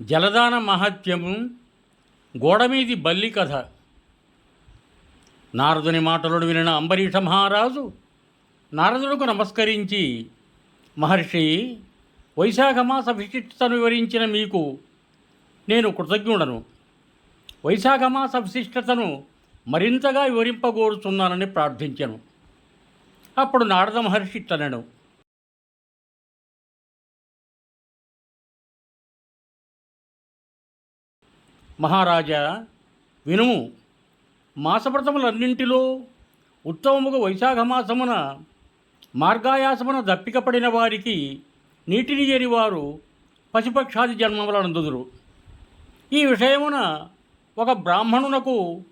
జలదాన మహత్యము గోడమీది బల్లి కథ. నారదుని మాటలను వినిన అంబరీష మహారాజు నారదులకు నమస్కరించి మహర్షి వైశాఖ మాస విశిష్టతను వివరించిన మీకు నేను కృతజ్ఞుడను. వైశాఖ మాస విశిష్టతను మరింతగా వివరింపగోరుతున్నానని ప్రార్థించను. అప్పుడు నారద మహర్షి తనను మహారాజా వినుము. మాసవ్రతములన్నింటిలో ఉత్తమముగా వైశాఖ మాసమున మార్గాయాసమున దప్పికపడిన వారికి నీటిని చేరి వారు పశుపక్షాది జన్మములనందుదురు. ఈ విషయమున ఒక బ్రాహ్మణునకు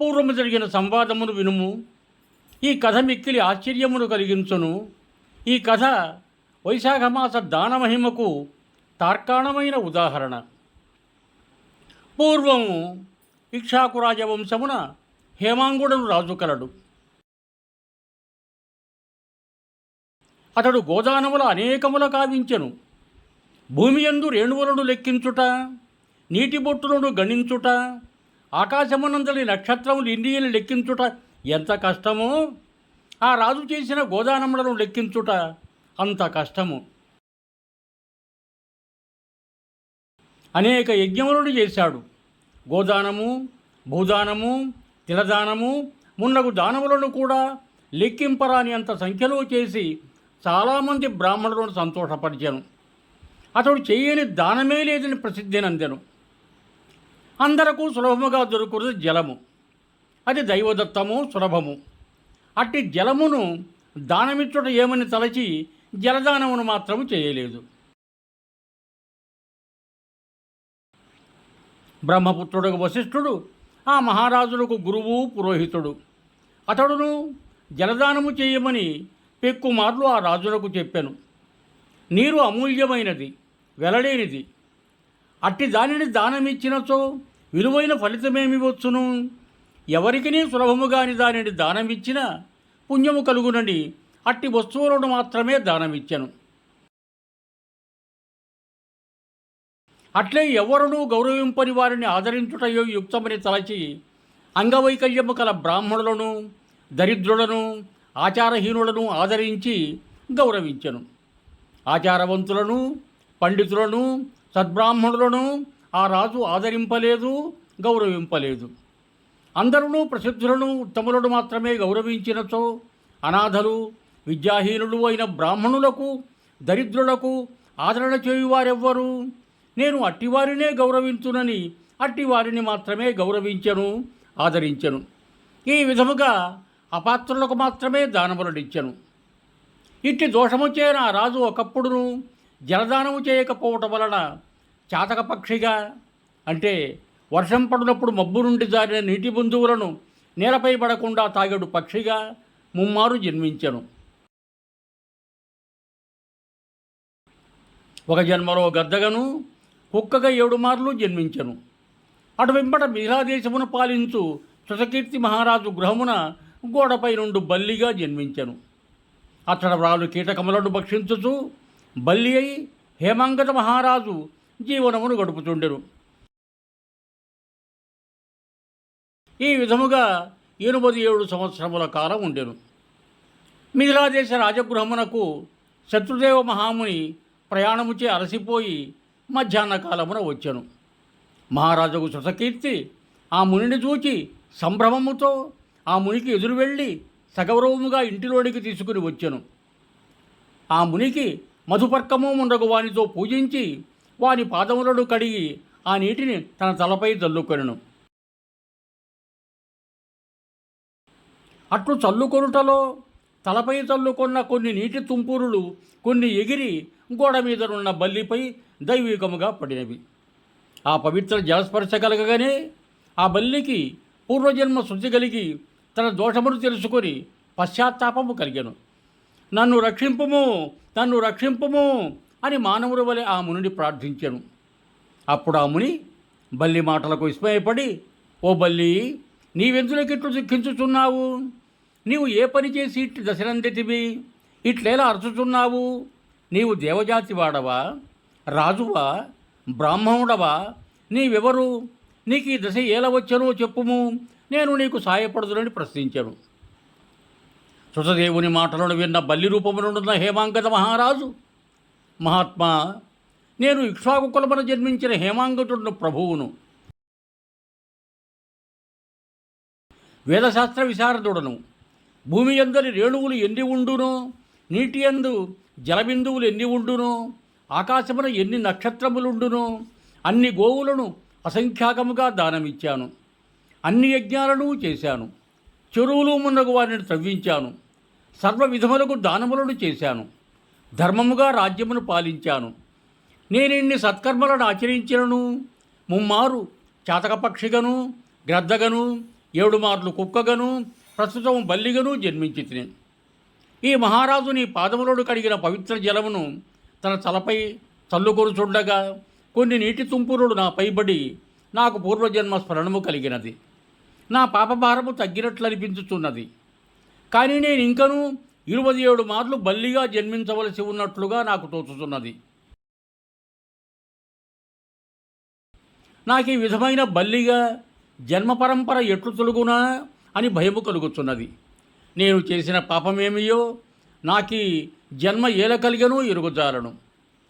పూర్వము జరిగిన సంవాదమును వినుము. ఈ కథ మిక్కిలి ఆశ్చర్యమును కలిగించును. ఈ కథ వైశాఖ మాస దానమహిమకు తార్కాణమైన ఉదాహరణ. పూర్వము ఇక్షాకు రాజవంశమున హేమాంగుడను రాజు కలడు. అతడు గోదానముల అనేకముల కావించెను. భూమి యందు రేణువులను లెక్కించుట నీటి బొట్టులను గణించుట ఆకాశమునందలి నక్షత్రములు ఇండియలు లెక్కించుట ఎంత కష్టమో ఆ రాజు చేసిన గోదానములను లెక్కించుట అంత కష్టము. అనేక యజ్ఞములను చేశాడు. గోదానము భూదానము తిలదానము మున్నగు దానములను కూడా లెక్కింపరాని అంత సంఖ్యలో చేసి చాలామంది బ్రాహ్మణులను సంతోషపరిచాను. అతడు చేయని దానమే లేదని ప్రసిద్ధి నందెను అందరకు సులభముగా దొరుకుతుంది జలము. అది దైవదత్తము సులభము. అట్టి జలమును దానమిచ్చుట ఏమని తలచి జలదానమును మాత్రము చేయలేదు. బ్రహ్మపుత్రుడు వశిష్ఠుడు ఆ మహారాజులకు గురువు పురోహితుడు. అతడును జలదానము చేయమని పెక్కుమార్లు ఆ రాజులకు చెప్పాను. నీరు అమూల్యమైనది వెలలేనిది అట్టి దానిని దానమిచ్చినచో విలువైన ఫలితమేమి వచ్చును? ఎవరికినీ సులభముగాని దానిని దానమిచ్చిన పుణ్యము కలుగునని అట్టి వస్తువులను మాత్రమే దానమిచ్చాను. అట్లే ఎవరునూ గౌరవింపని వారిని ఆదరించుటయో యుక్తమని తలచి అంగవైకల్యము కల బ్రాహ్మణులను దరిద్రులను ఆచారహీనులను ఆదరించి గౌరవించెను. ఆచారవంతులను పండితులను సద్బ్రాహ్మణులను ఆ రాజు ఆదరింపలేదు గౌరవింపలేదు. అందరూ ప్రసిద్ధులను ఉత్తములను మాత్రమే గౌరవించినచో అనాథలు విద్యాహీనులు అయిన బ్రాహ్మణులకు దరిద్రులకు ఆదరణ చేయువారెవ్వరు? నేను అట్టివారినే గౌరవించునని అట్టివారిని మాత్రమే గౌరవించను ఆదరించను. ఈ విధముగా అపాత్రులకు మాత్రమే దానములనిచ్చను ఇట్టి దోషము చేయన రాజు ఒకప్పుడును జలదానము చేయకపోవటం వలన చాతకపక్షిగా అంటే వర్షం పడినప్పుడు మబ్బు నుండి జారిన నీటి బిందువులను నేలపై పడకుండా తాగడు పక్షిగా ముమ్మారు జన్మించను. ఒక జన్మలో గద్దగను కుక్కగా ఏడు మార్లు జన్మించెను. అటు వెంబట మిథిలాదేశమును పాలించు శృతకీర్తి మహారాజు గృహమున గోడపై నుండి బల్లిగా జన్మించెను. అతడ వ్రాలు కీటకములను భక్షించుచు బల్లి అయి హేమాంగత మహారాజు జీవనమును గడుపుతుండెను ఈ విధముగా ఎనిమిది ఏడు సంవత్సరముల కాలం ఉండెను. మిథిలాదేశ రాజగృహమునకు శత్రుదేవ మహాముని ప్రయాణముచే అలసిపోయి మధ్యాహ్న కాలమున వచ్చెను. మహారాజుకు శృతకీర్తి ఆ మునిని చూచి సంభ్రమముతో ఆ మునికి ఎదురు వెళ్ళి సగౌరవముగా ఇంటిలోనికి తీసుకుని వచ్చెను. ఆ మునికి మధుపర్కము ఉండగు వానితో పూజించి వాని పాదములను కడిగి ఆ నీటిని తన తలపై చల్లుకొనెను అట్లు చల్లుకొనుటలో తలపై చల్లుకొన్న కొన్ని నీటి తుంపూరులు కొన్ని ఎగిరి గోడ మీదనున్న బల్లిపై దైవికముగా పడినవి. ఆ పవిత్ర జలస్పర్శ కలగగానే ఆ బల్లికి పూర్వజన్మ శుద్ధి కలిగి తన దోషమును తెలుసుకొని పశ్చాత్తాపము కలిగాను. నన్ను రక్షింపుము నన్ను రక్షింపుము అని మానవుడి వలె ఆ మునిని ప్రార్థించాను. అప్పుడు ఆ ముని బల్లి మాటలకు విస్మయపడి ఓ బల్లి నీవెందులకిట్లు దుఃఖించుచున్నావు? నీవు ఏ పని చేసి ఇట్టి దశనందితివి? ఇట్లేలా అరుచుచున్నావు? నీవు దేవజాతి వాడవా? రాజువా? బ్రాహ్మణుడవా? నీవెవరు? నీకు ఈ దశ ఎలా వచ్చనో చెప్పుము. నేను నీకు సాయపడదునని ప్రశ్నించాను. సుతదేవుని మాటలను విన్న బల్లి రూపమునున్న హేమాంగత మహారాజు మహాత్మా నేను ఇక్ష్వాకు కులమున జన్మించిన హేమాంగతుడు ప్రభువును. వేదశాస్త్ర విశారదుడను. భూమి అందరి రేణువులు ఎన్ని ఉండునో? నీటి అందు జలబిందువులు ఎన్ని ఉండునో? ఆకాశమున ఎన్ని నక్షత్రములుండునో? అన్ని గోవులను అసంఖ్యాకముగా దానమిచ్చాను. అన్ని యజ్ఞాలను చేశాను. చెరువులు మున్నగు వారిని త్రవ్వించాను. సర్వ విధములకు దానములను చేశాను. ధర్మముగా రాజ్యమును పాలించాను. నేనిన్ని సత్కర్మలను ఆచరించినను? ముమ్మారు చాతకపక్షిగను గ్రద్దగను ఏడు మార్లు కుక్కగను ప్రస్తుతం బల్లిగను జన్మించితిని. ఈ మహారాజు నీ పాదములను కడిగిన పవిత్ర జలమును తన తలపై చల్లుకొరుచుండగా కొన్ని నీటి తుంపురుడు నా పైబడి నాకు పూర్వజన్మ స్మరణము కలిగినది. నా పాపభారము తగ్గినట్లు అనిపించుచున్నది కానీ నేను ఇంకనూ ఇరవై ఏడు మార్లు బల్లిగా జన్మించవలసి ఉన్నట్లుగా నాకు తోచుతున్నది నాకు ఈ విధమైన బల్లిగా జన్మ పరంపర ఎట్లు తొలుగునా అని భయము కలుగుతున్నది నేను చేసిన పాపమేమియో? నాకీ జన్మ ఏల కలిగను ఇరుగుజాలను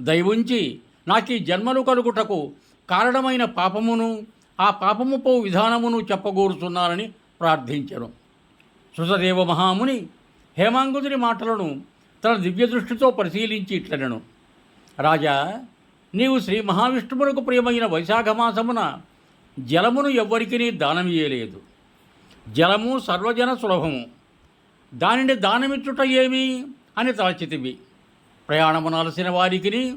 దయవుంచి నాకీ జన్మలు కలుగుటకు కారణమైన పాపమును ఆ పాపము పో విధానమును చెప్పగోరుతున్నానని ప్రార్థించను. సుతదేవ మహాముని హేమాంగుదుని మాటలను తన దివ్య దృష్టితో పరిశీలించి ఇట్లనను. రాజా నీవు శ్రీ మహావిష్ణువునకు ప్రియమైన వైశాఖ మాసమున జలమును ఎవ్వరికీ దానమియ్యలేదు. జలము సర్వజన సులభము. దానిని దానమిచ్చుట ఏమి అని తలచితివి. ప్రయాణము అలసిన వారికి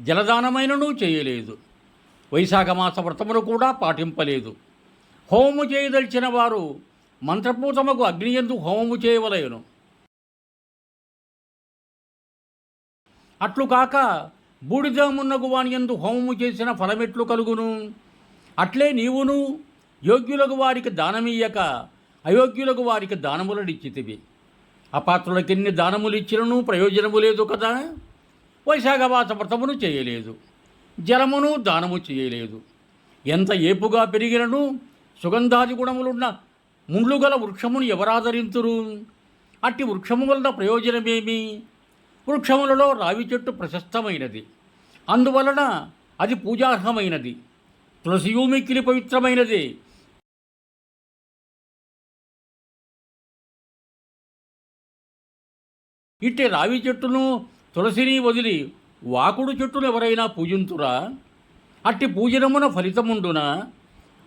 జలదానమైనను చేయలేదు. వైశాఖ మాస వ్రతమును కూడా పాటింపలేదు. హోమము చేయదలిచిన వారు మంత్రపూతముకు అగ్నియందు హోమము చేయవలయను. అట్లు కాక బూడిదమున్నగు వానియందు హోమము చేసిన ఫలమెట్లు కలుగును. అట్లే నీవును యోగ్యులకు వారికి దానమియ్యక అయోగ్యులకు వారికి దానములనిచ్చితివి. అపాత్రులకెన్ని దానములు ఇచ్చినను ప్రయోజనము లేదు కదా. వైశాఖవాస వ్రతమును చేయలేదు. జలమును దానము చేయలేదు. ఎంత ఏపుగా పెరిగినను సుగంధాది గుణములున్న ముండ్లు గల వృక్షమును ఎవరాదరింతురు? అట్టి వృక్షము వలన ప్రయోజనమేమి? వృక్షములలో రావి చెట్టు ప్రశస్తమైనది. అందువలన అది పూజార్హమైనది. తులసియు మిక్కిలి పవిత్రమైనది. ఇట్టి రావి చెట్టును తులసిని వదిలి వాకుడు చెట్టును ఎవరైనా పూజింతురా అట్టి పూజనమున ఫలితముండున?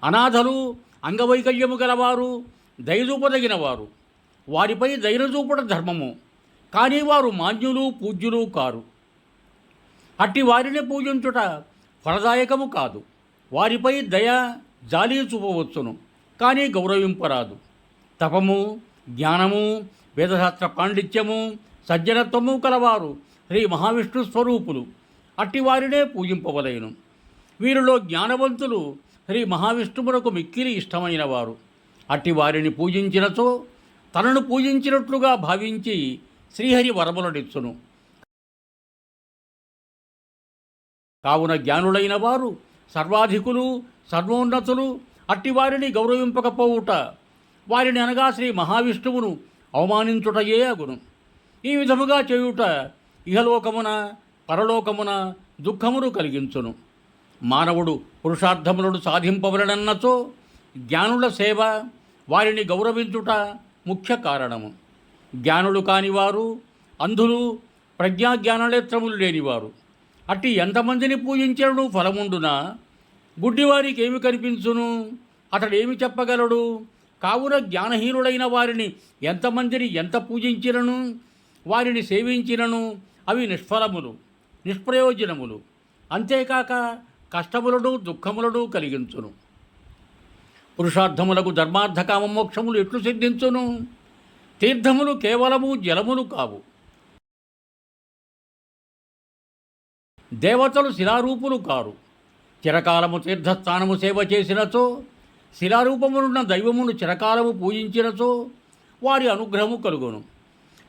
అనాథలు అంగవైకల్యము గలవారు దయచూపదగిన వారు వారిపై దైనచూపట ధర్మము. కానీ వారు మాన్యులు పూజ్యులు కారు. అట్టి వారిని పూజించుట ఫలదాయకము కాదు. వారిపై దయ జాలి చూపవచ్చును కానీ గౌరవింపరాదు. తపము జ్ఞానము వేదశాస్త్ర పాండిత్యము సజ్జనత్వము కలవారు శ్రీ మహావిష్ణు స్వరూపులు. అట్టివారినే పూజింపవలేను. వీరిలో జ్ఞానవంతులు శ్రీ మహావిష్ణువునకు మిక్కిలి ఇష్టమైన వారు అట్టి వారిని పూజించినచో తనను పూజించినట్లుగా భావించి శ్రీహరి వరములనిచ్చును. కావున జ్ఞానులైన వారు సర్వాధికులు సర్వోన్నతులు అట్టివారిని గౌరవింపకపోవుట వారిని అనగా శ్రీ మహావిష్ణువును అవమానించుటయే అగును. ఈ విధముగా చేయుట ఇహలోకమున పరలోకమున దుఃఖమును కలిగించును. మానవుడు పురుషార్థములను సాధింపవలనన్నచో జ్ఞానుల సేవ వారిని గౌరవించుట ముఖ్య కారణము. జ్ఞానులు కానివారు అంధులు ప్రజ్ఞాజ్ఞాననేత్రములు లేనివారు. అట్టి ఎంతమందిని పూజించడు ఫలముండునా? గుడ్డివారికి ఏమి కనిపించును? అతడు ఏమి చెప్పగలడు? కావున జ్ఞానహీనుడైన వారిని ఎంతమందిని ఎంత పూజించినను? వారిని సేవించినను అవి నిష్ఫలములు నిష్ప్రయోజనములు. అంతేకాక కష్టములను దుఃఖములను కలిగించును. పురుషార్థములకు ధర్మార్థకామ మోక్షములు ఎట్లు సిద్ధించును? తీర్థములు కేవలము జలములు కావు. దేవతలు శిలారూపులు కారు. చిరకాలము తీర్థస్థానము సేవ చేసినచో శిలారూపములున్న దైవమును చిరకాలము పూజించినచో వారి అనుగ్రహము కలుగును.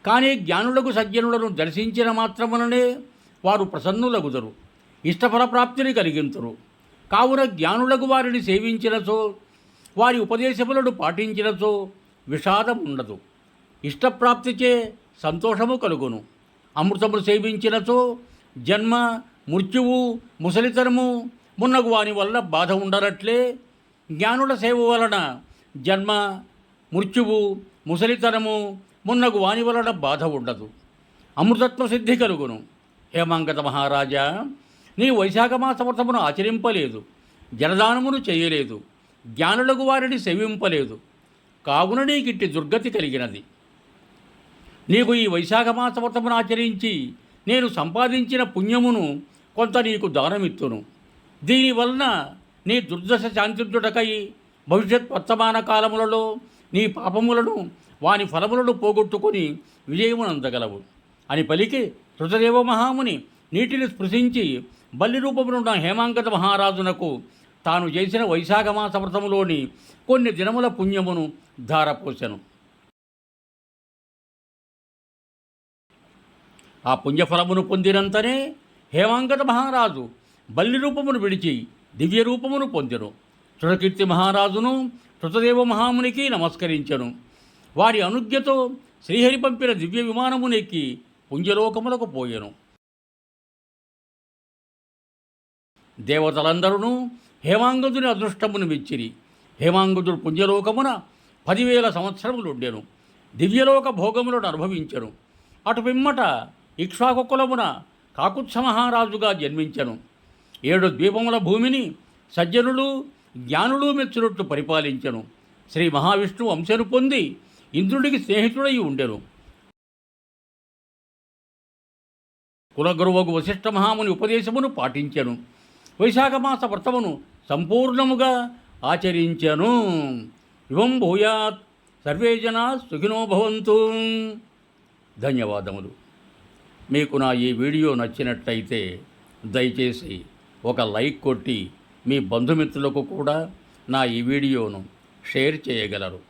కానీ జ్ఞానులకు సజ్జనులను దర్శించిన మాత్రముననే వారు ప్రసన్నులగుదరు ఇష్టఫల ప్రాప్తిని కలిగింతురు. కావున జ్ఞానులకు వారిని సేవించినచో వారి ఉపదేశములను పాటించినచో విషాదం ఉండదు ఇష్టప్రాప్తిచే సంతోషము కలుగును. అమృతములు సేవించినచో జన్మ మృత్యువు ముసలితనము మున్నగు వాని వల్ల బాధ ఉండనట్లే జ్ఞానుల సేవ వలన జన్మ మృత్యువు ముసలితనము మున్నగు వాని వలన బాధ ఉండదు. అమృతత్వ సిద్ధి కలుగును. హేమాంగత మహారాజా నీ వైశాఖ మాస వ్రతమును ఆచరింపలేదు. జలదానమును చేయలేదు. జ్ఞానులకు వారిని సేవింపలేదు. కావున నీకిట్టి దుర్గతి కలిగినది. నీకు ఈ వైశాఖ మాస వ్రతమును ఆచరించి నేను సంపాదించిన పుణ్యమును కొంత నీకు దానమిత్తును. దీనివలన నీ దుర్దశ శాంతించుటకై భవిష్యత్ వర్తమాన కాలములలో నీ పాపములను వాని ఫలములను పోగొట్టుకొని విజయమునందగలవు. అని పలికి రుద్రదేవ మహాముని నీటిని స్పృశించి బల్లి రూపమునున్న హేమాంగత మహారాజునకు తాను చేసిన వైశాఖ మాస వ్రతములోని కొన్ని దినముల పుణ్యమును ధారపోసెను. ఆ పుణ్యఫలమును పొందినంతనే హేమాంగత మహారాజు బల్లి రూపమును విడిచి దివ్య రూపమును పొందెను. శృతకీర్తి మహారాజును తృతదేవ మహామునికి నమస్కరించెను. వారి అనుజ్ఞతో శ్రీహరి పంపిన దివ్య విమానమునెక్కి పుంజలోకములకు పోయెను. దేవతలందరూ హేమాంగదుని అదృష్టమును మెచ్చిరి. హేమాంగదుడు పుంజలోకమున పదివేల సంవత్సరములుండెను. దివ్యలోక భోగములను అనుభవించెను. అటు పిమ్మట ఇక్ష్వాకులమున కాకుత్స మహారాజుగా జన్మించెను. ఏడు ద్వీపముల భూమిని సజ్జనులు జ్ఞానులు మెచ్చునట్టు పరిపాలించెను. శ్రీ మహావిష్ణువు అంశను పొంది ఇంద్రుడికి స్నేహితుడై ఉండెను. కులగురువకు వశిష్ఠ మహాముని ఉపదేశమును పాటించాను. వైశాఖ మాస వ్రతమును సంపూర్ణముగా ఆచరించాను. ఇవం భూయాత్. సర్వే జనా సుఖినో భవంతు. ధన్యవాదములు. మీకు నా ఈ వీడియో నచ్చినట్లయితే దయచేసి ఒక లైక్ కొట్టి మీ బంధుమిత్రులకు కూడా నా ఈ వీడియోను షేర్ చేయగలరు.